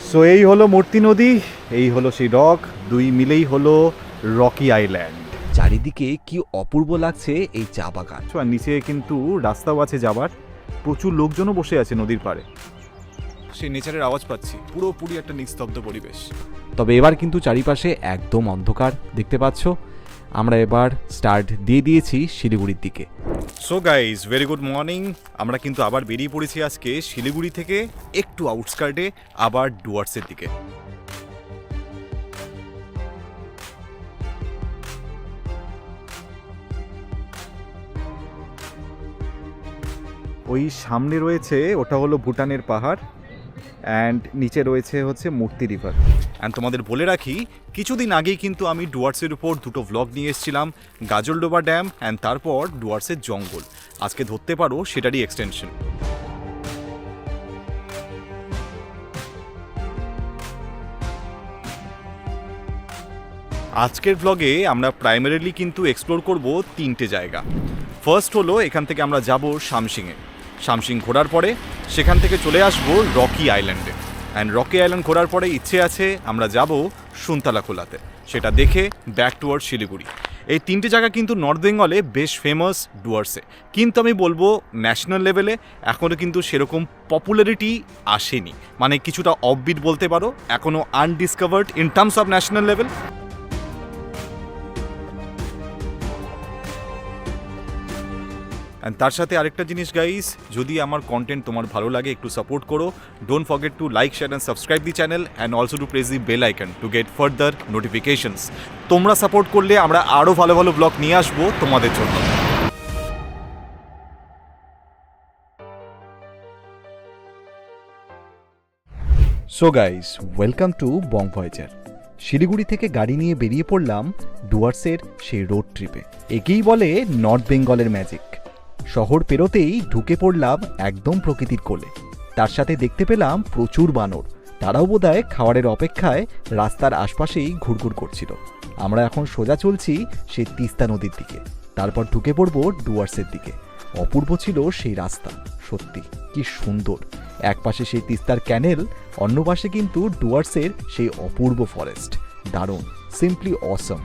So এই হলো মূর্তি নদী এই হলো সেই রক দুই মিলেই হলো রকি আইল্যান্ড। চারিদিকে কি অপূর্ব লাগছে এই চা বাগান। আর নিচে কিন্তু রাস্তাও আছে যাবার প্রচুর লোকজনও বসে আছে নদীর পাড়ে। সেই নেচারের আওয়াজ পাচ্ছি পুরোপুরি একটা নিস্তব্ধ পরিবেশ। তবে এবার কিন্তু চারিপাশে একদম অন্ধকার দেখতে পাচ্ছ? আমরা এবার স্টার্ট দিয়ে দিয়েছি শিলিগুড়ির দিকে। So guys very good morning আমরা কিন্তু আবার বেরিয়ে পড়েছি আজকে শিলিগুড়ি থেকে একটু আউটস্কার্টে আবার ডুয়ার্সের দিকে। ওই সামনে রয়েছে, ওটা হলো ভুটানের পাহাড়। অ্যান্ড নিচে রয়েছে হচ্ছে মূর্তি রিভার অ্যান্ড তোমাদের বলে রাখি, কিছুদিন আগেই কিন্তু আমি ডুয়ার্সের উপর দুটো ব্লগ নিয়ে এসেছিলাম, গাজলডোবা ড্যাম অ্যান্ড তারপর ডুয়ার্সের জঙ্গল। আজকে ধরতে পারো সেটারই এক্সটেনশন আজকের ব্লগে আমরা প্রাইমারিলি কিন্তু এক্সপ্লোর করব তিনটে জায়গা। ফার্স্ট হলো এখান থেকে আমরা যাব শামসিংয়ে। শামসিং ঘোরার পরে, সেখান থেকে চলে আসব রকি আইল্যান্ডে। অ্যান্ড রকি আইল্যান্ড ঘোরার পরে ইচ্ছে আছে, আমরা যাব সুনতালা খোলাতে। সেটা দেখে ব্যাক টুয়ার্ড শিলিগুড়ি। এই তিনটে জায়গা কিন্তু নর্থ বেঙ্গলে বেশ ফেমাস ডুয়ার্সে কিন্তু আমি বলব ন্যাশনাল লেভেলে এখনও কিন্তু সেরকম পপুলারিটি আসেনি। মানে কিছুটা অফবিট বলতে পারো এখনও undiscovered in terms of national level and তার সাথে আরেকটা জিনিস গাইস যদি আমার কন্টেন্ট তোমার ভালো লাগে, একটু সাপোর্ট করো। Don't forget to like share and subscribe the channel and also to press the bell icon to get further notifications তোমরা সাপোর্ট করলে আমরা আরও ভালো ভালো ব্লগ নিয়ে আসব তোমাদের জন্য। So guys welcome to Bong voyager Siliguri থেকে গাড়ি নিয়ে বেরিয়ে পড়লাম ডুয়ার্সের সেই রোড ট্রিপে একেই বলে নর্থ বেঙ্গলের ম্যাজিক শহর পেরোতেই ঢুকে পড়লাম একদম প্রকৃতির কোলে। তার সাথে দেখতে পেলাম প্রচুর বানর। তারাও বোধহয় খাওয়ারের অপেক্ষায় রাস্তার আশপাশেই ঘুরঘুর করছিল। আমরা এখন সোজা চলছি সেই তিস্তা নদীর দিকে। তারপর ঢুকে পড়ব ডুয়ার্সের দিকে। অপূর্ব ছিল সেই রাস্তা, সত্যি, কি সুন্দর। এক পাশে সেই তিস্তার ক্যানেল, অন্য পাশে কিন্তু ডুয়ার্সের সেই অপূর্ব ফরেস্ট। দারুণ, সিম্পলি অসম।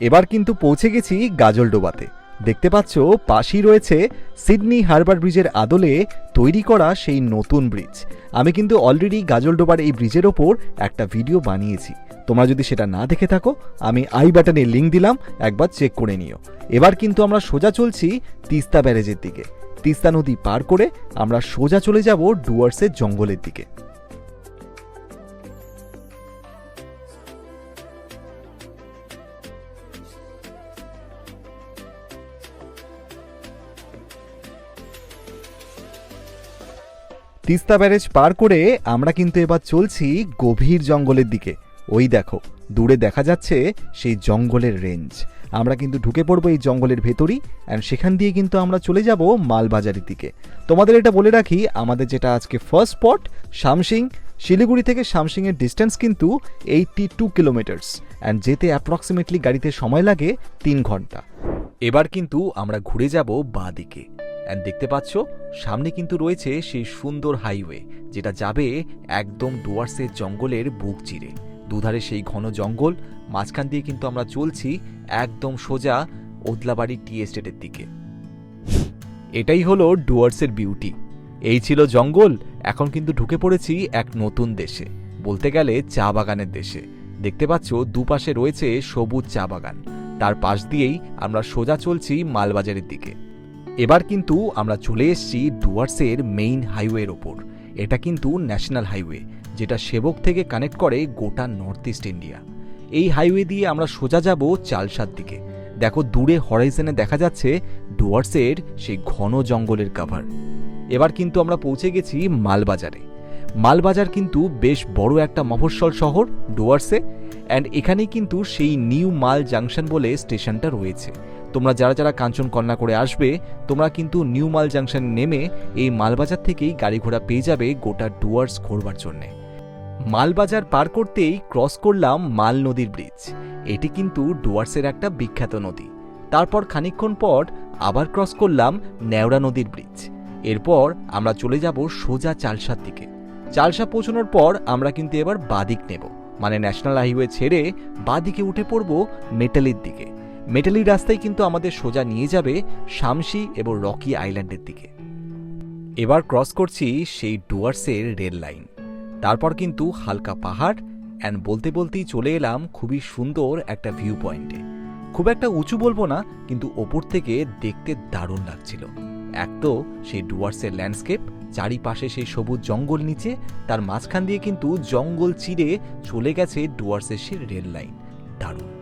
এবার কিন্তু পৌঁছে গেছি গাজলডোবাতে। দেখতে পাচ্ছ, পাশেই রয়েছে সিডনি হারবার ব্রিজের আদলে তৈরি করা সেই নতুন ব্রিজ। আমি কিন্তু অলরেডি গাজলডোবার এই ব্রিজের ওপর একটা ভিডিও বানিয়েছি। তোমরা যদি সেটা না দেখে থাকো, আমি আই বাটনে লিঙ্ক দিলাম, একবার চেক করে নিও। এবার কিন্তু আমরা সোজা চলছি তিস্তা ব্যারেজের দিকে। তিস্তা নদী পার করে আমরা সোজা চলে যাব ডুয়ার্সের জঙ্গলের দিকে। তিস্তা ব্যারেজ পার করে আমরা কিন্তু এবার চলছি গভীর জঙ্গলের দিকে। ওই দেখো, দূরে দেখা যাচ্ছে সেই জঙ্গলের রেঞ্জ। আমরা কিন্তু ঢুকে পড়ব এই জঙ্গলের ভেতরই অ্যান্ড সেখান দিয়ে কিন্তু আমরা চলে যাব মালবাজারের দিকে। তোমাদের এটা বলে রাখি, আমাদের যেটা আজকে ফার্স্ট স্পট শামসিং। শিলিগুড়ি থেকে শামসিংয়ের ডিস্টেন্স কিন্তু এইটটি টু কিলোমিটার্স অ্যান্ড যেতে অ্যাপ্রক্সিমেটলি গাড়িতে সময় লাগে তিন ঘণ্টা। এবার কিন্তু আমরা ঘুরে যাব বাঁ দিকে। অ্যান্ড দেখতে পাচ্ছ, সামনে কিন্তু রয়েছে সেই সুন্দর হাইওয়ে যেটা যাবে একদম ডুয়ার্সের জঙ্গলের বুক চিরে। দুধারে সেই ঘন জঙ্গল, মাঝখান দিয়ে কিন্তু আমরা চলছি একদম সোজা ওদলাবাড়ি টি এস্টেটের দিকে। এটাই হলো ডুয়ার্সের বিউটি এই ছিল জঙ্গল, এখন কিন্তু ঢুকে পড়েছি এক নতুন দেশে, বলতে গেলে চা বাগানের দেশে। দেখতে পাচ্ছ, দুপাশে রয়েছে সবুজ চা বাগান। তার পাশ দিয়েই আমরা সোজা চলছি মালবাজারের দিকে। এবার কিন্তু আমরা চলে এসেছি ডুয়ার্সের মেইন হাইওয়ের ওপর। এটা কিন্তু ন্যাশনাল হাইওয়ে, যেটা সেবক থেকে কানেক্ট করে গোটা নর্থ ইস্ট ইন্ডিয়া। এই হাইওয়ে দিয়ে আমরা সোজা যাব চালসার দিকে। দেখো দূরে হরাইজনে দেখা যাচ্ছে ডুয়ার্সের সেই ঘন জঙ্গলের কাভার এবার কিন্তু আমরা পৌঁছে গেছি মালবাজারে। মালবাজার কিন্তু বেশ বড় একটা মফস্বল শহর ডুয়ার্সে অ্যান্ড এখানেই কিন্তু সেই নিউ মাল জাংশন বলে স্টেশনটা রয়েছে। তোমরা যারা যারা কাঞ্চন কন্যা করে আসবে, তোমরা কিন্তু নিউ মাল জাংশন নেমে এই মালবাজার থেকেই গাড়ি ঘোড়া পেয়ে যাবে গোটা ডুয়ার্স ঘোরবার জন্যে। মালবাজার পার করতেই ক্রস করলাম মাল নদীর ব্রিজ। এটি কিন্তু ডুয়ার্সের একটা বিখ্যাত নদী। তারপর খানিকক্ষণ পর আবার ক্রস করলাম নেওড়া নদীর ব্রিজ। এরপর আমরা চলে যাব সোজা চালসার দিকে। চালসা পৌঁছানোর পর আমরা কিন্তু এবার বাদিক নেব। মানে ন্যাশনাল হাইওয়ে ছেড়ে বাদিকে উঠে পড়ব মেটালির দিকে। মেটালির রাস্তায় কিন্তু আমাদের সোজা নিয়ে যাবে শামসি এবং রকি আইল্যান্ডের দিকে। এবার ক্রস করছি সেই ডুয়ার্সের রেল লাইন। তারপর কিন্তু হালকা পাহাড় অ্যান্ড বলতে বলতেই চলে এলাম খুবই সুন্দর একটা ভিউ পয়েন্টে খুব একটা উঁচু বলব না, কিন্তু ওপর থেকে দেখতে দারুণ লাগছিল। এক তো সেই ডুয়ার্সের ল্যান্ডস্কেপ চারিপাশে সেই সবুজ জঙ্গল নিচে, তার মাঝখান দিয়ে কিন্তু জঙ্গল চিরে চলে গেছে ডুয়ার্সের সেই রেল লাইন। দারুণ।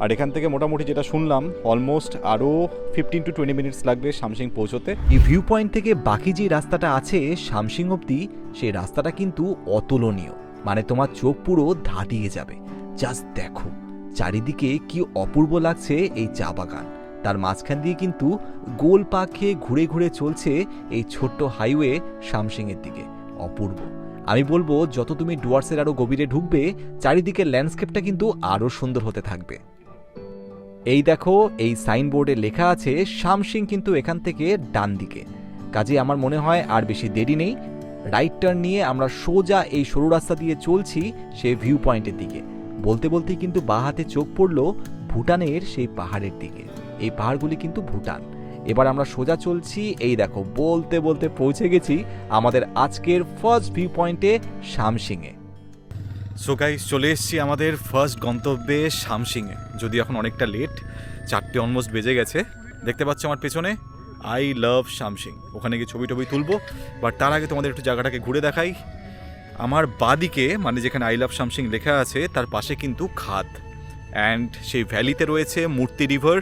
আর এখান থেকে মোটামুটি যেটা শুনলাম অলমোস্ট আরও ফিফটিন টু টোয়েন্টি মিনিটস লাগবে শামসিং পৌঁছতে। এই ভিউ পয়েন্ট থেকে বাকি যে রাস্তাটা আছে শামসিং অব্দি সেই রাস্তাটা কিন্তু অতুলনীয়। মানে তোমার চোখ পুরো ধাঁধিয়ে যাবে। জাস্ট দেখো, চারিদিকে কি অপূর্ব লাগছে এই চা বাগান। তার মাঝখান দিয়ে কিন্তু গোল পা খেয়ে ঘুরে ঘুরে চলছে এই ছোট্ট হাইওয়ে শামসিংয়ের দিকে। অপূর্ব। আমি বলব, যত তুমি ডুয়ার্সের আরও গভীরে ঢুকবে, চারিদিকের ল্যান্ডস্কেপটা কিন্তু আরও সুন্দর হতে থাকবে। এই দেখো, এই সাইনবোর্ডে লেখা আছে, শামসিং কিন্তু এখান থেকে ডান দিকে। কাজে আমার মনে হয় আর বেশি দেরি নেই। রাইট টার্ন নিয়ে আমরা সোজা এই সরু রাস্তা দিয়ে চলছি সেই ভিউ পয়েন্টের দিকে। বলতে বলতেই কিন্তু বাঁ হাতে চোখ পড়ল ভুটানের সেই পাহাড়ের দিকে। এই পাহাড়গুলি কিন্তু ভুটান। এবার আমরা সোজা চলছি, এই দেখো, বলতে বলতে পৌঁছে গেছি আমাদের আজকের ফার্স্ট ভিউ পয়েন্টে শামসিংয়ে। সো গাইস চলে এসেছি আমাদের ফার্স্ট গন্তব্যে শামসিংয়ে। যদি এখন অনেকটা লেট চারটে অলমোস্ট বেজে গেছে। দেখতে পাচ্ছ আমার পেছনে? I love Samsing. ওখানে গিয়ে ছবি টবি তুলবো। বাট তার আগে তোমাদের একটু জায়গাটাকে ঘুরে দেখাই। আমার বাদিকে মানে যেখানে আই লাভ শামসিং লেখা আছে, তার পাশে কিন্তু খাদ অ্যান্ড সেই ভ্যালিতে রয়েছে মূর্তি রিভার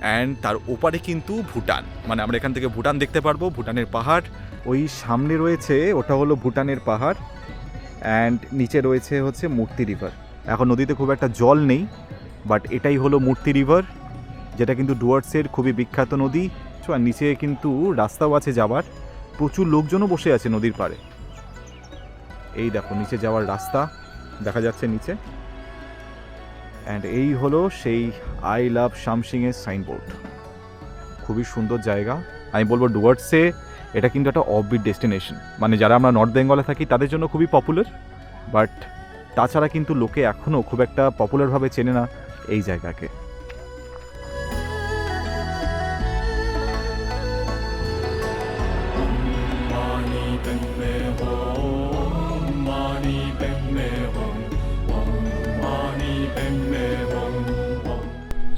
অ্যান্ড তার ওপারে কিন্তু ভুটান। মানে আমরা এখান থেকে ভুটান দেখতে পারব, ভুটানের পাহাড়। ওই সামনে রয়েছে, ওটা হলো ভুটানের পাহাড়। অ্যান্ড নিচে রয়েছে হচ্ছে মূর্তি রিভার এখন নদীতে খুব একটা জল নেই বাট এটাই হলো মূর্তি রিভার যেটা কিন্তু ডুয়ার্সের খুবই বিখ্যাত নদী। আর নিচে কিন্তু রাস্তাও আছে যাওয়ার প্রচুর লোকজনও বসে আছে নদীর পাড়ে। এই দেখো, নিচে যাওয়ার রাস্তা, দেখা যাচ্ছে নিচে। অ্যান্ড এই হলো সেই আই লাভ শামসিংয়ের সাইনবোর্ড। খুবই সুন্দর জায়গা। আমি বলব ডুয়ার্সে এটা কিন্তু একটা অফবিট ডেস্টিনেশন মানে যারা আমরা নর্থ বেঙ্গলে থাকি, তাদের জন্য খুবই পপুলার বাট তাছাড়া কিন্তু লোকে এখনও খুব একটা পপুলারভাবে চেনে না এই জায়গাকে।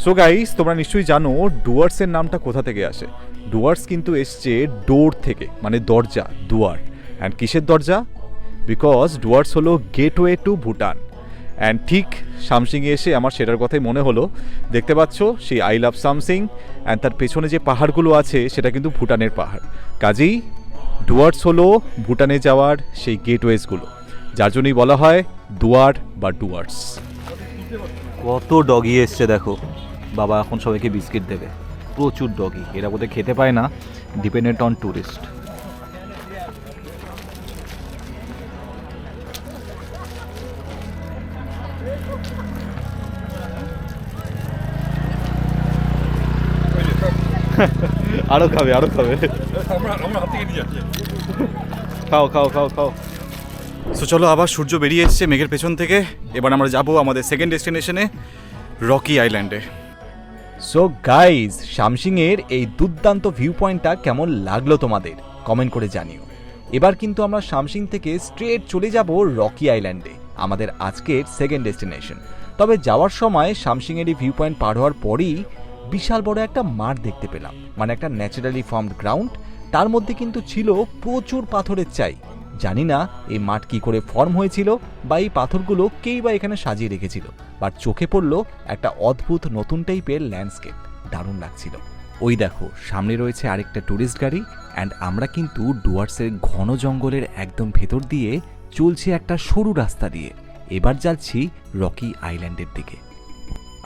সো গাইস তোমরা নিশ্চয়ই জানো ডুয়ার্সের নামটা কোথা থেকে আসে? ডুয়ার্স কিন্তু এসছে ডোর থেকে মানে দরজা, দুয়ার। অ্যান্ড কিসের দরজা? বিকজ ডুয়ার্স হলো গেটওয়ে টু ভুটান অ্যান্ড ঠিক সামসিংয়ে এসে আমার সেটার কথাই মনে হলো। দেখতে পাচ্ছ, সেই আই লাভ সামসিং অ্যান্ড তার পেছনে যে পাহাড়গুলো আছে, সেটা কিন্তু ভুটানের পাহাড়। কাজেই ডুয়ার্স হলো ভুটানে যাওয়ার সেই গেটওয়েজগুলো যার জন্যই বলা হয় দুয়ার বা ডুয়ার্স। কত ডগি এসছে দেখো। বাবা এখন সবাইকে বিস্কিট দেবে। প্রচুর ডগি এরা বোধহয় খেতে পায় না ডিপেন্ডেন্ট অন ট্যুরিস্ট আরও খাবে আরও খাবে। খাও খাও খাও খাও। সো চলো আবার সূর্য বেরিয়ে এসছে মেঘের পেছন থেকে। এবার আমরা যাব আমাদের সেকেন্ড ডেস্টিনেশনে রকি আইল্যান্ডে সো গাইজ শামসিংয়ের এই দুর্দান্ত ভিউ পয়েন্টটা কেমন লাগল তোমাদের? কমেন্ট করে জানিও। এবার কিন্তু আমরা শামসিং থেকে স্ট্রেট চলে যাব রকি আইল্যান্ডে আমাদের আজকের সেকেন্ড ডেস্টিনেশন তবে যাওয়ার সময় শামসিংয়ের এই ভিউ পয়েন্ট পার হওয়ার পরেই বিশাল বড় একটা মাঠ দেখতে পেলাম মানে একটা ন্যাচারালি ফর্মড গ্রাউন্ড তার মধ্যে কিন্তু ছিল প্রচুর পাথরের চাই। জানি না এই মাঠ কি করে ফর্ম হয়েছিল বা এই পাথরগুলো কেই বা এখানে সাজিয়ে রেখেছিল। বাট চোখে পড়ল একটা অদ্ভুত নতুন টাইপের ল্যান্ডস্কেপ। দারুণ লাগছিল। ওই দেখো, সামনে রয়েছে আরেকটা ট্যুরিস্ট গাড়ি অ্যান্ড আমরা কিন্তু ডুয়ার্সের ঘন জঙ্গলের একদম ভেতর দিয়ে চলছে একটা সরু রাস্তা দিয়ে। এবার যাচ্ছি রকি আইল্যান্ডের দিকে।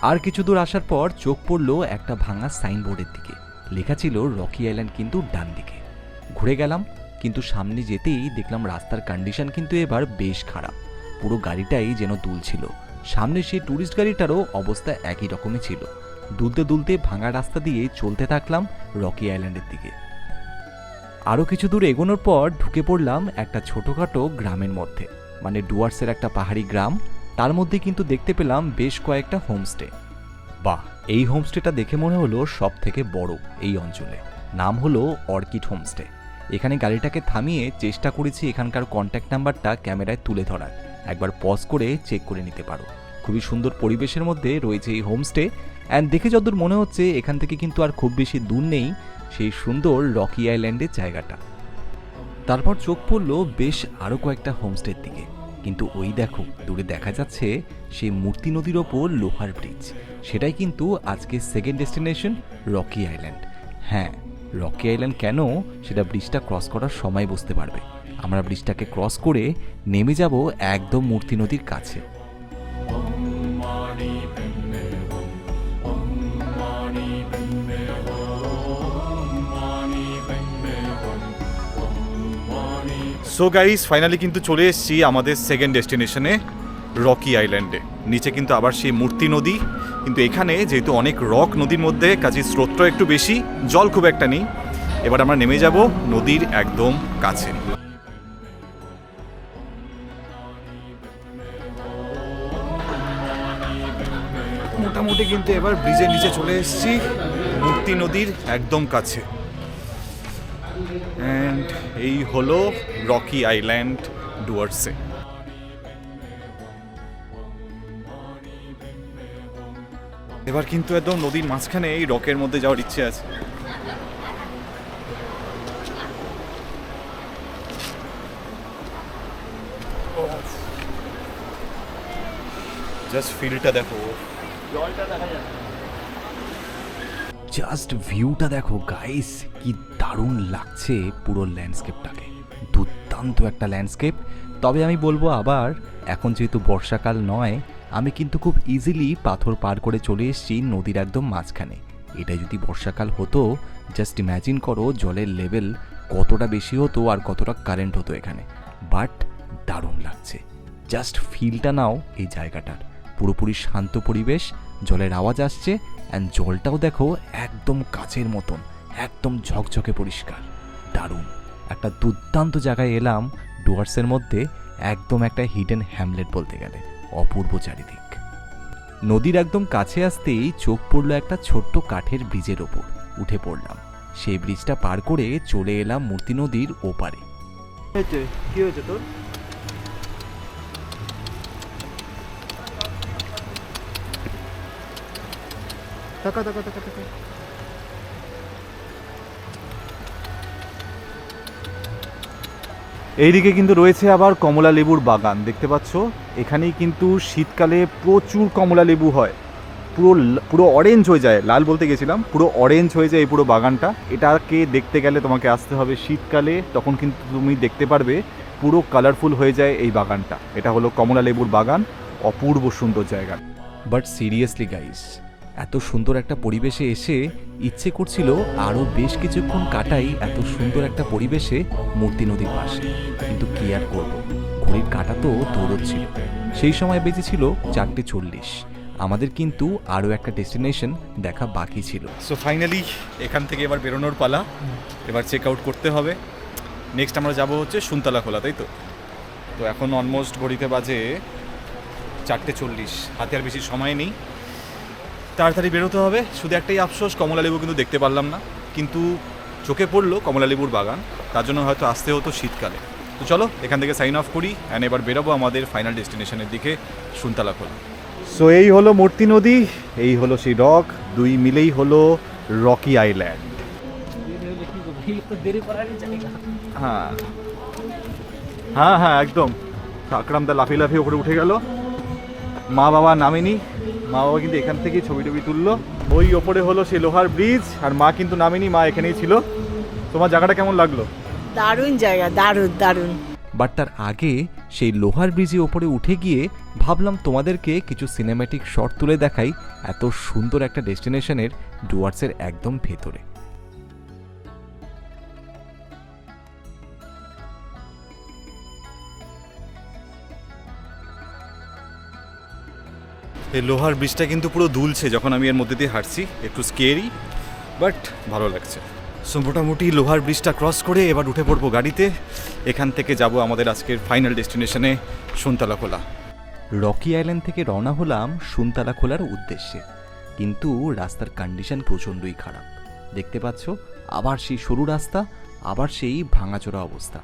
আর কিছু দূর আসার পর চোখ পড়ল একটা ভাঙা সাইনবোর্ডের দিকে। লেখা ছিল, রকি আইল্যান্ড কিন্তু ডান দিকে। ঘুরে গেলাম, কিন্তু সামনে যেতেই দেখলাম রাস্তার কন্ডিশন কিন্তু এবার বেশ খারাপ। পুরো গাড়িটাই যেন দুলছিল। সামনে সেই ট্যুরিস্ট গাড়িটারও অবস্থা একই রকমই ছিল। দুলতে দুলতে ভাঙা রাস্তা দিয়ে চলতে থাকলাম রকি আইল্যান্ডের দিকে। আরও কিছু দূর এগোনোর পর ঢুকে পড়লাম একটা ছোটোখাটো গ্রামের মধ্যে মানে ডুয়ার্সের একটা পাহাড়ি গ্রাম। তার মধ্যে কিন্তু দেখতে পেলাম বেশ কয়েকটা হোমস্টে। বাহ, এই হোমস্টেটা দেখে মনে হলো সব থেকে বড় এই অঞ্চলে। নাম হলো অর্কিড হোমস্টে। এখানে গাড়িটাকে থামিয়ে চেষ্টা করেছি এখানকার কন্ট্যাক্ট নাম্বারটা ক্যামেরায় তুলে ধরার। একবার পজ করে চেক করে নিতে পারো। খুবই সুন্দর পরিবেশের মধ্যে রয়েছে এই হোমস্টে অ্যান্ড দেখে যতদূর মনে হচ্ছে এখান থেকে কিন্তু আর খুব বেশি দূর নেই সেই সুন্দর রকি আইল্যান্ডের জায়গাটা। তারপর চোখ পড়ল বেশ আরও কয়েকটা হোমস্টের দিকে। কিন্তু ওই দেখো, দূরে দেখা যাচ্ছে সেই মূর্তি নদীর ওপর লোহার ব্রিজ সেটাই কিন্তু আজকে সেকেন্ড ডেস্টিনেশন রকি আইল্যান্ড হ্যাঁ রকি আইল্যান্ড কেন সেটা ব্রিজটা ক্রস করার সময় বুঝতে পারবে। আমরা ব্রিজটাকে ক্রস করে নেমে যাব একদম মূর্তি নদীর কাছে। সো গাইস ফাইনালি কিন্তু চলে এসেছি আমাদের সেকেন্ড ডেস্টিনেশনে রকি আইল্যান্ডে। নিচে কিন্তু আবার সেই মূর্তি নদী। কিন্তু এখানে যেহেতু অনেক রক নদীর মধ্যে কাজে স্রোতটা একটু বেশি, জল খুব একটা নেই। এবার আমরা নেমে যাব নদীর একদম কাছে। মোটামুটি কিন্তু এবার ব্রিজের নিচে চলে এসেছি, মূর্তি নদীর একদম কাছে। অ্যান্ড এই হলো রকি আইল্যান্ড ডুয়ার্সে। এবার কিন্তু একদম নদীর মাঝখানে এই রকের মধ্যে যাওয়ার ইচ্ছে আছে। জাস্ট ফিলটা দেখো। জাস্ট ভিউটা দেখো গাইস কি দারুণ লাগছে পুরো ল্যান্ডস্কেপটাকে দুর্দান্ত একটা ল্যান্ডস্কেপ তবে আমি বলব আবার, এখন যেহেতু বর্ষাকাল নয় আমি কিন্তু খুব ইজিলি পাথর পার করে চলে এসেছি নদীর একদম মাঝখানে। এটা যদি বর্ষাকাল হতো জাস্ট ইম্যাজিন করো জলের লেভেল কতটা বেশি হতো আর কতটা কারেন্ট হতো এখানে। বাট দারুণ লাগছে। জাস্ট ফিলটা নাও এই জায়গাটার। পুরোপুরি শান্ত পরিবেশ, জলের আওয়াজ আসছে অ্যান্ড জলটাও দেখো একদম কাছের মতন, একদম ঝকঝকে পরিষ্কার। দারুণ। একটা দুর্দান্ত জায়গায় এলাম, ডুয়ার্সের মধ্যে একদম একটা হিডেন হ্যামলেট বলতে গেলে। অপূর্ব চারিদিক। নদীর একদম কাছে আসতেই চোখ পড়ল একটা ছোট্ট কাঠের ব্রিজের ওপর। উঠে পড়লাম। সেই ব্রিজটা পার করে চলে এলাম মূর্তি নদীর ওপারে। কি হয়েছে তোর? টাকা এইদিকে কিন্তু রয়েছে আবার কমলা লেবুর বাগান। দেখতে পাচ্ছ, এখানেই কিন্তু শীতকালে প্রচুর কমলা লেবু হয়। পুরো পুরো অরেঞ্জ হয়ে যায়, লাল বলতে গেছিলাম। পুরো অরেঞ্জ হয়ে যায় এই পুরো বাগানটা। এটাকে দেখতে গেলে তোমাকে আসতে হবে শীতকালে। তখন কিন্তু তুমি দেখতে পারবে পুরো কালারফুল হয়ে যায় এই বাগানটা। এটা হলো কমলা লেবুর বাগান, অপূর্ব সুন্দর জায়গা। বাট সিরিয়াসলি গাইস এত সুন্দর একটা পরিবেশে এসে ইচ্ছে করছিল আরও বেশ কিছুক্ষণ কাটাই এত সুন্দর একটা পরিবেশে মূর্তি নদীর পাশে। কিন্তু কি আর করব? ঘড়ির কাটা তো দৌড়চ্ছিল সেই সময় বেজেছিল চারটে চল্লিশ। আমাদের কিন্তু আরও একটা ডেস্টিনেশন দেখা বাকি ছিল। সো ফাইনালি এখান থেকে এবার বেরোনোর পালা। এবার চেক আউট করতে হবে। নেক্সট আমরা যাব হচ্ছে সুনতলা খোলা, তাই তো? তো এখন অলমোস্ট ঘড়িতে বাজে চারটে চল্লিশ। হাতে আর বেশি সময় নেই। তাড়াতাড়ি বেরোতে হবে। শুধু একটাই আফসোস, কমলা লেবু কিন্তু দেখতে পারলাম না। কিন্তু চোখে পড়ল কমলালেবুর বাগান। তার জন্য হয়তো আসতে হতো শীতকালে। তো চলো, এখান থেকে সাইন অফ করি অ্যান্ড এবার বেরোবো আমাদের ফাইনাল ডেস্টিনেশনের দিকে, সুনতলা খোলা। সো এই হলো মূর্তি নদী, এই হলো সেই রক দুই মিলেই হলো রকি আইল্যান্ড হ্যাঁ। হ্যাঁ হ্যাঁ একদম। আকরামদা লাফি লাফিয়ে ওপরে উঠে গেল। মা বাবা নামেনি। মা বাবা কিন্তু এখান থেকেই ছবি টবি তুললো। ওই ওপরে হলো সেই লোহার ব্রিজ আর মা কিন্তু নামেনি মা এখানেই ছিল। তোমার জায়গাটা কেমন লাগল? দারুণ জায়গা দারুণ দারুণ। বাট তার আগে সেই লোহার ব্রিজে ওপরে উঠে গিয়ে ভাবলাম তোমাদেরকে কিছু সিনেম্যাটিক শট তুলে দেখাই এত সুন্দর একটা ডেস্টিনেশনের ডুয়ার্সের একদম ভেতরে। এই লোহার ব্রিজটা কিন্তু পুরো দুলছে যখন আমি এর মধ্যে দিয়ে হাঁটছি। একটু স্কেরি বাট ভালো লাগছে। সো মোটামুটি লোহার ব্রিজটা ক্রস করে এবার উঠে পড়ব গাড়িতে। এখান থেকে যাব আমাদের আজকের ফাইনাল ডেস্টিনেশনে সুনতলা খোলা। রকি আইল্যান্ড থেকে রওনা হলাম সুনতালা খোলার উদ্দেশ্যে। কিন্তু রাস্তার কন্ডিশন প্রচণ্ডই খারাপ। দেখতে পাচ্ছ, আবার সেই সরু রাস্তা, আবার সেই ভাঙাচোরা অবস্থা।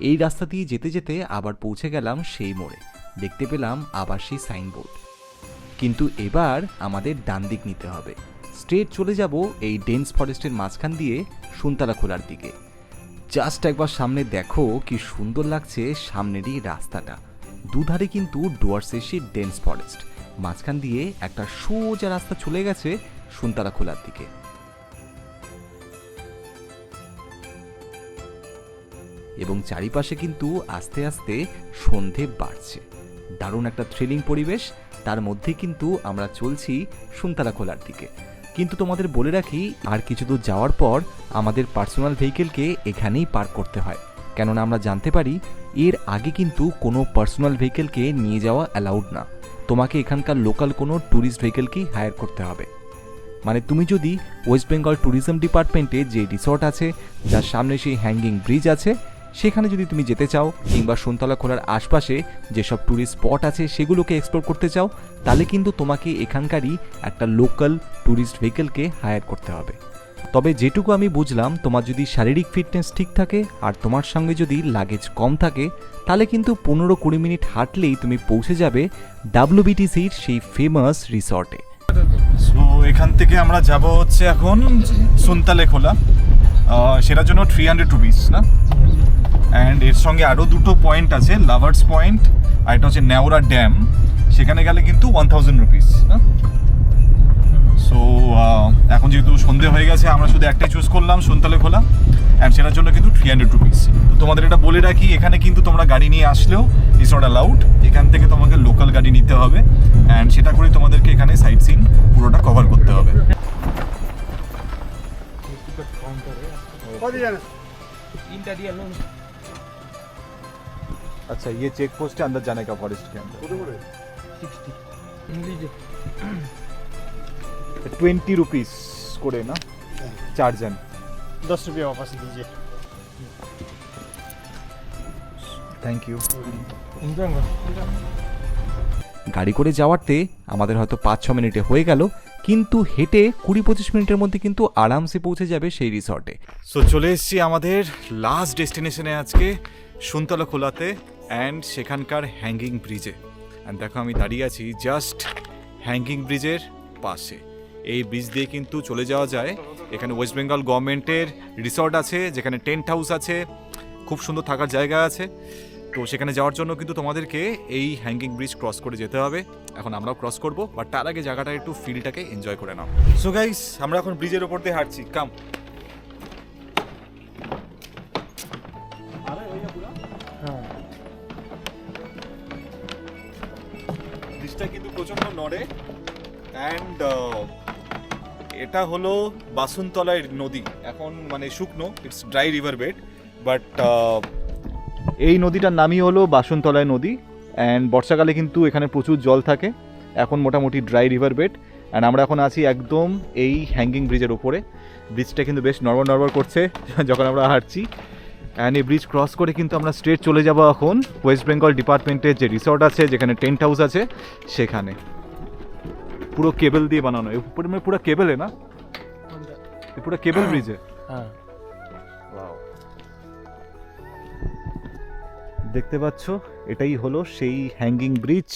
এই রাস্তা দিয়ে যেতে যেতে আবার পৌঁছে গেলাম সেই মোড়ে। দেখতে পেলাম আবার সেই সাইনবোর্ড কিন্তু এবার আমাদের ডান দিক নিতে হবে। স্ট্রেট চলে যাব এই ডেন্স ফরেস্টের মাঝখান দিয়ে সুনতালা খোলার দিকে। জাস্ট একবার সামনে দেখো কি সুন্দর লাগছে সামনেরই রাস্তাটা। দুধারে কিন্তু ডুয়ার্সের সেই ডেন্স ফরেস্ট মাঝখান দিয়ে একটা সোজা রাস্তা চলে গেছে সুনতালা খোলার দিকে। এবং চারিপাশে কিন্তু আস্তে আস্তে সন্ধে বাড়ছে। দারুণ একটা থ্রিলিং পরিবেশ। তার মধ্যে কিন্তু আমরা চলছি সুনতালা খোলার দিকে। কিন্তু তোমাদের বলে রাখি, আর কিছু দূর যাওয়ার পর আমাদের পার্সোনাল ভেহিকেলকে এখানেই পার্ক করতে হয়। কেননা আমরা জানতে পারি, এর আগে কিন্তু কোনো পার্সোনাল ভেহিকেলকে নিয়ে যাওয়া অ্যালাউড না। তোমাকে এখানকার লোকাল কোনো ট্যুরিস্ট ভেহিকেলকেই হায়ার করতে হবে? মানে তুমি যদি ওয়েস্ট বেঙ্গল ট্যুরিজম ডিপার্টমেন্টে যে রিসর্ট আছে, যার সামনে সেই হ্যাঙ্গিং ব্রিজ আছে সেখানে যদি তুমি যেতে চাও কিংবা সোনতলা খোলার আশপাশে যেসব ট্যুরিস্ট স্পট আছে সেগুলোকে এক্সপ্লোর করতে চাও, তাহলে কিন্তু তোমাকে এখানকারই একটা লোকাল ট্যুরিস্ট ভেহিকেলকে হায়ার করতে হবে। তবে যেটুকু আমি বুঝলাম, তোমার যদি শারীরিক ফিটনেস ঠিক থাকে আর তোমার সঙ্গে যদি লাগেজ কম থাকে, তাহলে কিন্তু পনেরো কুড়ি মিনিট হাঁটলেই তুমি পৌঁছে যাবে ডাব্লিউবিটিসির সেই ফেমাস রিসর্টে সো এখান থেকে আমরা যাব হচ্ছে এখন সুনতালে খোলা। সেটার জন্য থ্রি হান্ড্রেড রুপিস না? অ্যান্ড এর সঙ্গে আরও দুটো পয়েন্ট আছে লাভার্স পয়েন্ট আর এটা হচ্ছে নেওরা ড্যাম সেখানে গেলে কিন্তু ওয়ান থাউজেন্ড রুপিস সো এখন যেহেতু সন্ধে হয়ে গেছে আমরা শুধু একটাই চুজ করলাম সন্তালে খোলা। অ্যান্ড সেটার জন্য কিন্তু থ্রি হান্ড্রেড রুপিস তো তোমাদের এটা বলে রাখি এখানে কিন্তু তোমরা গাড়ি নিয়ে আসলেও ইজ নট অ্যালাউড এখান থেকে তোমাকে লোকাল গাড়ি নিতে হবে। অ্যান্ড সেটা করে তোমাদেরকে এখানে সাইট সিন পুরোটা কভার করতে হবে। अच्छा ये चेक पोस्ट है अंदर जाने का फॉरेस्ट के अंदर ट्वेंटी रुपीस করে না চারজন दस रुपये वापस दीजिए থ্যাংক ইউ গাড়ি করে যাওয়াতে আমাদের হয়তো পাঁচ ছ মিনিটে হয়ে গেল কিন্তু হেঁটে কুড়ি পঁচিশ মিনিটের মধ্যে কিন্তু আরামসে পৌঁছে যাবে সেই রিসর্টে সো চলে এসেছি আমাদের লাস্ট ডেস্টিনেশনে আজকে সুনতলা খোলাতে অ্যান্ড সেখানকার হ্যাঙ্গিং ব্রিজে অ্যান্ড দেখো আমি দাঁড়িয়ে আছি জাস্ট হ্যাঙ্গিং ব্রিজের পাশে। এই ব্রিজ দিয়ে কিন্তু চলে যাওয়া যায়। এখানে ওয়েস্ট বেঙ্গল গভর্নমেন্টের রিসর্ট আছে, যেখানে টেন্ট হাউস আছে, খুব সুন্দর থাকার জায়গা আছে। তো সেখানে যাওয়ার জন্য কিন্তু তোমাদেরকে এই হ্যাঙ্গিং ব্রিজ ক্রস করে যেতে হবে। এখন আমরাও ক্রস করব বাট তার আগে জায়গাটা একটু ফিলটাকে এনজয় করে নাও। সো গাইস আমরা এখন ব্রিজের ওপর দিয়ে হাঁটছি। কাম ব্রিজটা কিন্তু প্রচণ্ড নড়ে। অ্যান্ড এটা হলো বাসুনতলায় নদী। এখন মানে শুকনো it's dry river bed but এই নদীটার নামই হলো বাসনতলায় নদী। অ্যান্ড বর্ষাকালে কিন্তু এখানে প্রচুর জল থাকে। এখন মোটামুটি ড্রাই রিভার বেড অ্যান্ড আমরা এখন আছি একদম এই হ্যাঙ্গিং ব্রিজের ওপরে ব্রিজটা কিন্তু বেশ নড়বড় নড়বড় করছে যখন আমরা হাঁটছি। অ্যান্ড এই ব্রিজ ক্রস করে কিন্তু আমরা স্ট্রেট চলে যাব এখন। ওয়েস্ট বেঙ্গল ডিপার্টমেন্টের যে রিসর্ট আছে যেখানে টেন্ট হাউস আছে সেখানে। পুরো কেবল দিয়ে বানানো। মানে পুরো কেবলে না? এ পুরো কেবল ব্রিজে? हाँ দেখতে পাচ্ছ? এটাই হলো সেই হ্যাঙ্গিং ব্রিজ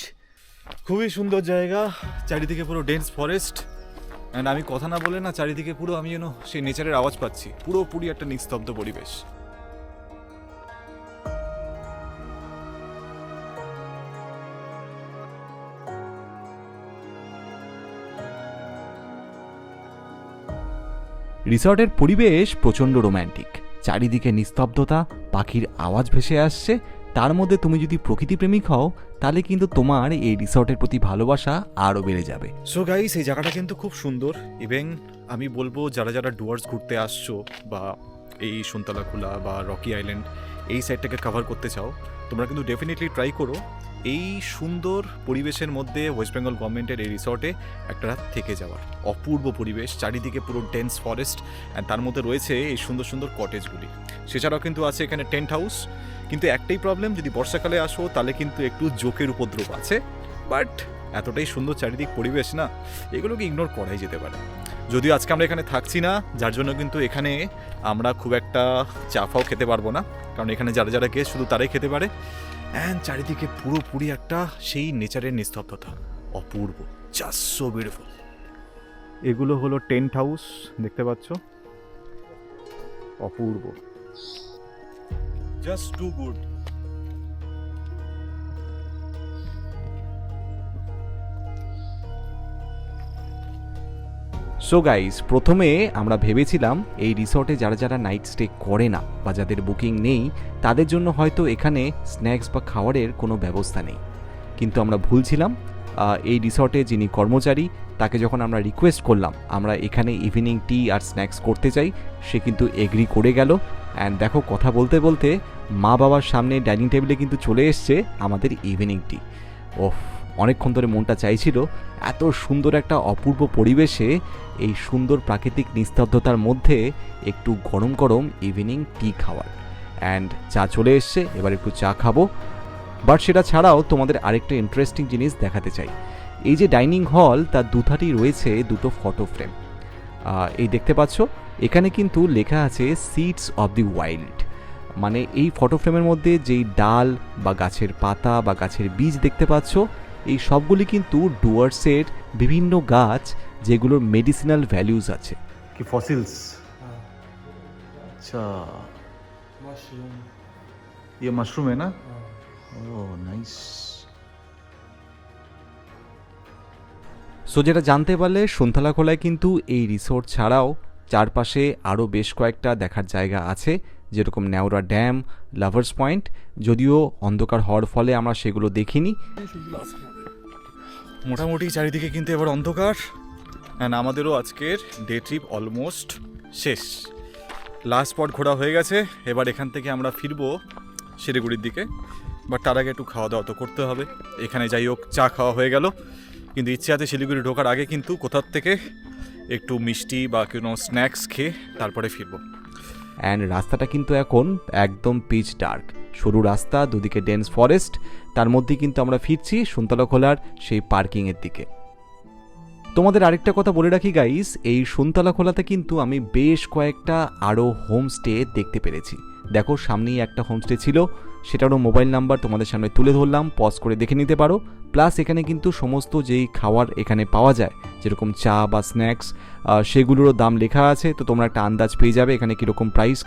খুবই সুন্দর জায়গা। চারিদিকে পুরো ডেন্স ফরেস্ট অ্যান্ড আমি কথা না বলে না চারিদিকে পুরো আমি যেন সেই নেচারের আওয়াজ পাচ্ছি। পুরোপুরি একটা নিস্তব্ধ পরিবেশ। রিসর্টের পরিবেশ প্রচণ্ড রোম্যান্টিক। চারিদিকে নিস্তব্ধতা, পাখির আওয়াজ ভেসে আসছে। তার মধ্যে তুমি যদি প্রকৃতিপ্রেমিক হও, তাহলে কিন্তু তোমার এই রিসর্টের প্রতি ভালোবাসা আরও বেড়ে যাবে। সো গাইস এই জায়গাটা কিন্তু খুব সুন্দর। ইভেন আমি বলব, যারা যারা ডুয়ার্স ঘুরতে আসছো, বা এই সুনতলা খোলা বা রকি আইল্যান্ড, এই সাইডটাকে কভার করতে চাও, তোমরা কিন্তু ডেফিনেটলি ট্রাই করো। এই সুন্দর পরিবেশের মধ্যে ওয়েস্ট বেঙ্গল গভর্নমেন্টের এই রিসর্টে একটা রাত থেকে যাওয়ার অপূর্ব পরিবেশ, চারিদিকে পুরো ডেন্স ফরেস্ট অ্যান্ড তার মধ্যে রয়েছে এই সুন্দর সুন্দর কটেজগুলি সেছাড়াও কিন্তু আছে এখানে টেন্ট হাউস কিন্তু একটাই প্রবলেম যদি বর্ষাকালে আসো তাহলে কিন্তু একটু জোকের উপদ্রব আছে বাট এতটাই সুন্দর চারিদিক পরিবেশ না, এগুলোকে ইগনোর করাই যেতে পারে। যদিও আজকে আমরা এখানে থাকছি না, যার জন্য কিন্তু এখানে আমরা খুব একটা চা ফাও খেতে পারব না, কারণ এখানে যারা যারা গেস্ট শুধু তারাই খেতে পারে। অ্যান্ড চারিদিকে পুরোপুরি একটা সেই নেচারের নিস্তব্ধতা অপূর্ব জাস্ট সো বিউটিফুল এগুলো হলো টেন্ট হাউস দেখতে পাচ্ছ? অপূর্ব। Just too good so guys প্রথমে আমরা ভেবেছিলাম এই রিসর্টে যারা যারা নাইট স্টে করে না বা যাদের বুকিং নেই, তাদের জন্য হয়তো এখানে স্ন্যাক্স বা খাওয়ারের কোনো ব্যবস্থা নেই। কিন্তু আমরা ভুলছিলাম এই রিসর্টে যিনি কর্মচারী, তাকে যখন আমরা রিকোয়েস্ট করলাম, আমরা এখানে ইভিনিং টি আর স্ন্যাক্স করতে চাই, সে কিন্তু এগ্রি করে গেল। অ্যান্ড দেখো, কথা বলতে বলতে মা বাবার সামনে ডাইনিং টেবিলে কিন্তু চলে এসছে আমাদের ইভিনিং টি ওফ। অনেকক্ষণ ধরে মনটা চাইছিল এত সুন্দর একটা অপূর্ব পরিবেশে এই সুন্দর প্রাকৃতিক নিস্তব্ধতার মধ্যে একটু গরম গরম ইভিনিং টি খাওয়ার। অ্যান্ড চা চলে এসছে, এবার একটু চা খাব। বাট সেটা ছাড়াও তোমাদের আরেকটা ইন্টারেস্টিং জিনিস দেখাতে চাই। এই যে ডাইনিং হল তার দুধারেই রয়েছে দুটো ফটো ফ্রেম এই দেখতে পাচ্ছ, এখানে কিন্তু লেখা আছে সিডস অফ দি ওয়াইল্ড মানে এই ফটো ফ্রেমের মধ্যে যেই ডাল বা গাছের পাতা বা গাছের বীজ দেখতে পাচ্ছ এই সবগুলি কিন্তু ডুয়ার্সের বিভিন্ন গাছ যেগুলোর মেডিসিনাল ভ্যালুজ আছে কি ফসিলস अच्छा मशरूम ये मशरूम है ना ओह नाइस সো যেটা জানতে পারলে সন্থালা খোলায় কিন্তু এই রিসোর্ট ছাড়াও চারপাশে আরও বেশ কয়েকটা দেখার জায়গা আছে যেরকম নেওরা ড্যাম লাভার্স পয়েন্ট যদিও অন্ধকার হওয়ার ফলে আমরা সেগুলো দেখিনি মোটামুটি চারিদিকে কিন্তু এবার অন্ধকার। অ্যান্ড আমাদেরও আজকের ডে ট্রিপ অলমোস্ট শেষ। লাস্ট স্পট ঘোরা হয়ে গেছে। এবার এখান থেকে আমরা ফিরবো শিলিগুড়ির দিকে। বাট তার আগে একটু খাওয়া দাওয়া তো করতে হবে। এখানে যাই হোক, চা খাওয়া হয়ে গেল। কিন্তু ইচ্ছে আছে শিলিগুড়ি ঢোকার আগে কিন্তু কোথার থেকে একটু মিষ্টি বা কোনো স্ন্যাক্স খেয়ে তারপরে ফিরবো। অ্যান্ড রাস্তাটা কিন্তু এখন একদম পিচ ডার্ক সরু রাস্তা দুদিকে ডেন্স ফরেস্ট তার মধ্যে কিন্তু আমরা ফিরছি সুন্তলা খোলার সেই পার্কিংয়ের দিকে। তোমাদের আরেকটা কথা বলে রাখি গাইস এই সুন্তলা খোলাতে কিন্তু আমি বেশ কয়েকটা আরও হোমস্টে দেখতে পেরেছি। দেখো সামনেই একটা হোমস্টে ছিল সেটারও মোবাইল নাম্বার তোমাদের সামনে তুলে ধরলাম পজ করে দেখে নিতে পারো। প্লাস এখানে কিন্তু সমস্ত যেই খাওয়ার এখানে পাওয়া যায় যেরকম চা বা স্ন্যাক্স সেগুলোরও দাম লেখা আছে তো তোমরা একটা আন্দাজ পেয়ে যাবে এখানে কীরকম প্রাইস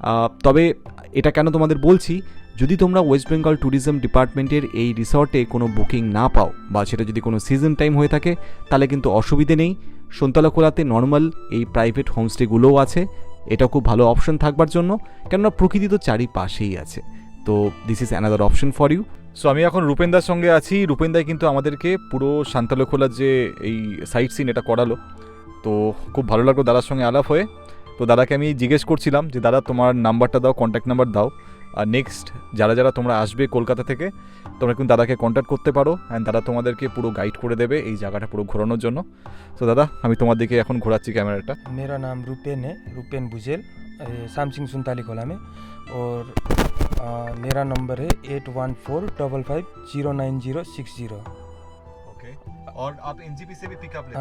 আহ, তবে এটা কেন তোমাদের বলছি? যদি তোমরা ওয়েস্ট বেঙ্গল ট্যুরিজম ডিপার্টমেন্টের এই রিসর্টে কোনো বুকিং না পাও বা সেটা যদি কোনো সিজন টাইম হয়ে থাকে, তাহলে কিন্তু অসুবিধে নেই। সন্তলা খোলাতে নর্মাল এই প্রাইভেট হোমস্টেগুলোও আছে। এটা খুব ভালো অপশন থাকবার জন্য। কেননা প্রকৃতি তো চারিপাশেই আছে। তো this is another option for you so আমি এখন রূপেনদার সঙ্গে আছি। রূপেনদাই কিন্তু আমাদেরকে পুরো শান্তালখোলার যে এই সাইট সিন এটা করালো। তো খুব ভালো লাগল দাদার সঙ্গে আলাপ হয়ে। তো দাদাকে আমি জিজ্ঞেস করছিলাম যে দাদা তোমার নাম্বারটা দাও কন্ট্যাক্ট নাম্বার দাও আর নেক্সট যারা যারা তোমরা আসবে কলকাতা থেকে তোমরা কিন্তু দাদাকে কন্ট্যাক্ট করতে পারো অ্যান্ড দাদা তোমাদেরকে পুরো গাইড করে দেবে এই জায়গাটা পুরো ঘোরানোর জন্য তো দাদা আমি তোমার দিকে এখন ঘোরাচ্ছি ক্যামেরাটা मेरा नाम रूपेन है रूपेन बुझेल सामसिंग सुनताली खोला में और अ, मेरा नंबर है eight one four double five zero nine zero six zero okay और आप एनजीपी से भी पिकअप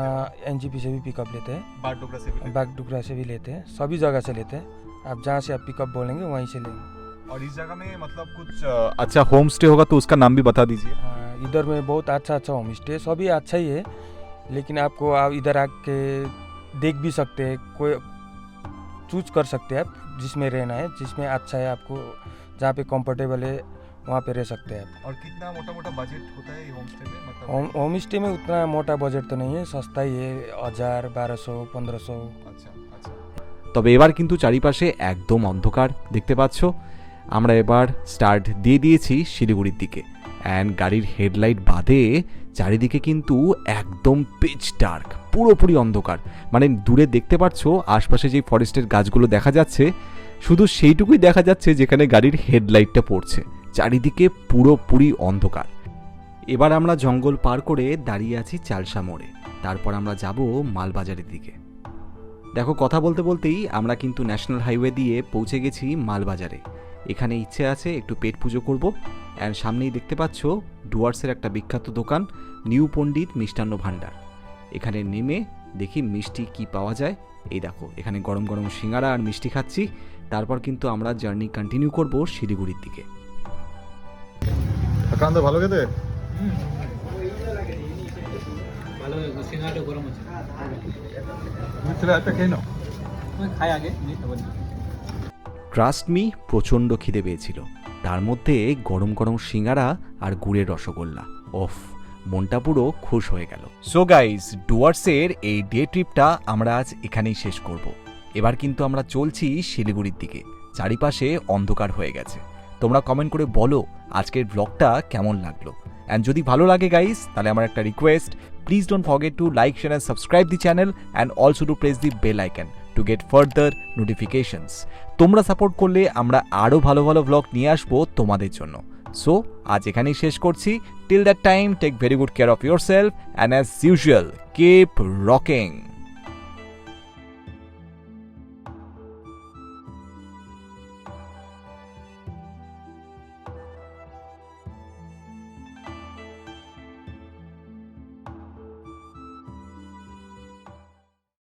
एन से भी पिकअप लेते हैं। बागडोगरा से भी बागडुगरा से भी लेते हैं। सभी जगह से लेते हैं। आप जहाँ से आप पिकअप बोलेंगे वहीं से लेंगे। और इस जगह में मतलब कुछ अच्छा होम स्टे होगा तो उसका नाम भी बता दीजिए। इधर में बहुत अच्छा अच्छा होम स्टे है। सभी अच्छा ही है। लेकिन आपको आप इधर आके देख भी सकते हैं। कोई चूज़ कर सकते हैं आप जिसमें रहना है जिसमें अच्छा है आपको जहाँ पे कंफर्टेबल है। वहाँ पे रह सकते हैं आप और कितना मोटा मोटा बजट होता है ये होम स्टे में मतलब होम होम स्टे में उतना मोटा बजट तो नहीं है सस्ता ही है हजार बारह सौ पंद्रह सौ अच्छा अच्छा তবে এবার কিন্তু চারিপাশে একদম অন্ধকার দেখতে পাচ্ছ আমরা এবার স্টার্ট দিয়ে দিয়েছি শিলিগুড়ির দিকে অ্যান্ড গাড়ির হেডলাইট বাদে চারিদিকে কিন্তু একদম পিচ ডার্ক পুরোপুরি অন্ধকার মানে দূরে দেখতে পাচ্ছ আশপাশে যে ফরেস্টের গাছগুলো দেখা যাচ্ছে শুধু সেইটুকুই দেখা যাচ্ছে যেখানে গাড়ির হেডলাইটটা পড়ছে চারিদিকে পুরোপুরি অন্ধকার। এবার আমরা জঙ্গল পার করে দাঁড়িয়ে আছি চালসা মোড়ে। তারপর আমরা যাব মালবাজারের দিকে। দেখো, কথা বলতে বলতেই আমরা কিন্তু ন্যাশনাল হাইওয়ে দিয়ে পৌঁছে গেছি মালবাজারে। এখানে ইচ্ছে আছে একটু পেট পুজো করব। অ্যান্ড সামনেই দেখতে পাচ্ছ ডুয়ার্সের একটা বিখ্যাত দোকান, নিউ পণ্ডিত মিষ্টান্ন ভাণ্ডার। এখানে নেমে দেখি মিষ্টি কি পাওয়া যায়। এই দেখো, এখানে গরম গরম সিঙ্গারা আর মিষ্টি খাচ্ছি। তারপর কিন্তু আমরা জার্নি কন্টিনিউ করব শিলিগুড়ির দিকে। আক্রান্ত ভালো খেতে? ভালো সিঙ্গাটা গরম আছে ছেলে একটা খেয়ে নাও। আমি খাই আগে নিয়ে তারপর নিই। ট্রাস্ট মি প্রচণ্ড খিদে পেয়েছিল। তার মধ্যে গরম গরম সিঙ্গারা আর গুড়ের রসগোল্লা। ওফ, মনটা পুরো খুশ হয়ে গেল। সো গাইস ডুয়ার্সের এই ডে ট্রিপটা আমরা আজ এখানেই শেষ করব। এবার কিন্তু আমরা চলছি শিলিগুড়ির দিকে। চারিপাশে অন্ধকার হয়ে গেছে। তোমরা কমেন্ট করে বলো আজকের ব্লগটা কেমন লাগল। অ্যান্ড যদি ভালো লাগে গাইস তাহলে আমার একটা request please don't forget to like share and subscribe the channel and also to press the bell icon to get further notifications তোমরা সাপোর্ট করলে আমরা আরও ভালো ভালো ব্লগ নিয়ে আসব তোমাদের জন্য। সো আজ এখানেই শেষ করছি। Till that time take very good care of yourself and as usual keep rocking